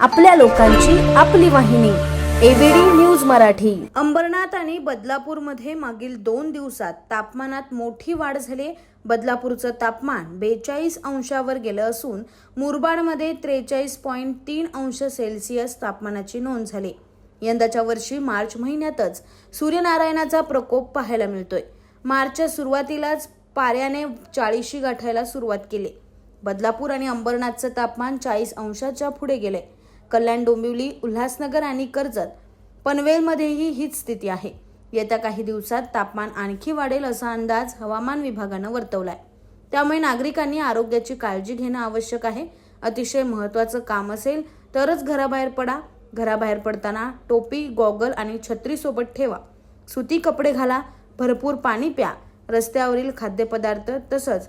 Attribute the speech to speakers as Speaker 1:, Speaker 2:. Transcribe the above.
Speaker 1: आपल्या लोकांची आपली वाहिनी एबीडी न्यूज मराठी. अंबरनाथ आणि बदलापूरमध्ये मागील दोन दिवसात तापमानात मोठी वाढ झाली. बदलापूरचं तापमान बेचाळीस अंशावर गेलं असून मुरबाडमध्ये त्रेचाळीस पॉईंट तीन अंश सेल्सिअस तापमानाची नोंद झाली. यंदाच्या वर्षी मार्च महिन्यातच सूर्यनारायणाचा प्रकोप पाहायला मिळतोय. मार्चच्या सुरुवातीलाच पाऱ्याने चाळीशी गाठायला सुरुवात केली. बदलापूर आणि अंबरनाथचं तापमान चाळीस अंशाच्या पुढे गेले कल्याण डोंबिवली उल्हासनगर आणि कर्जत पनवेलमध्येही हीच स्थिती आहे. येत्या काही दिवसात तापमान आणखी वाढेल असा अंदाज हवामान विभागानं वर्तवलाय. त्यामुळे नागरिकांनी आरोग्याची काळजी घेणं आवश्यक आहे. अतिशय महत्त्वाचं काम असेल तरच घराबाहेर पडा. घराबाहेर पडताना टोपी गॉगल आणि छत्रीसोबत ठेवा. सुती कपडे घाला भरपूर पाणी प्या. रस्त्यावरील खाद्यपदार्थ तसंच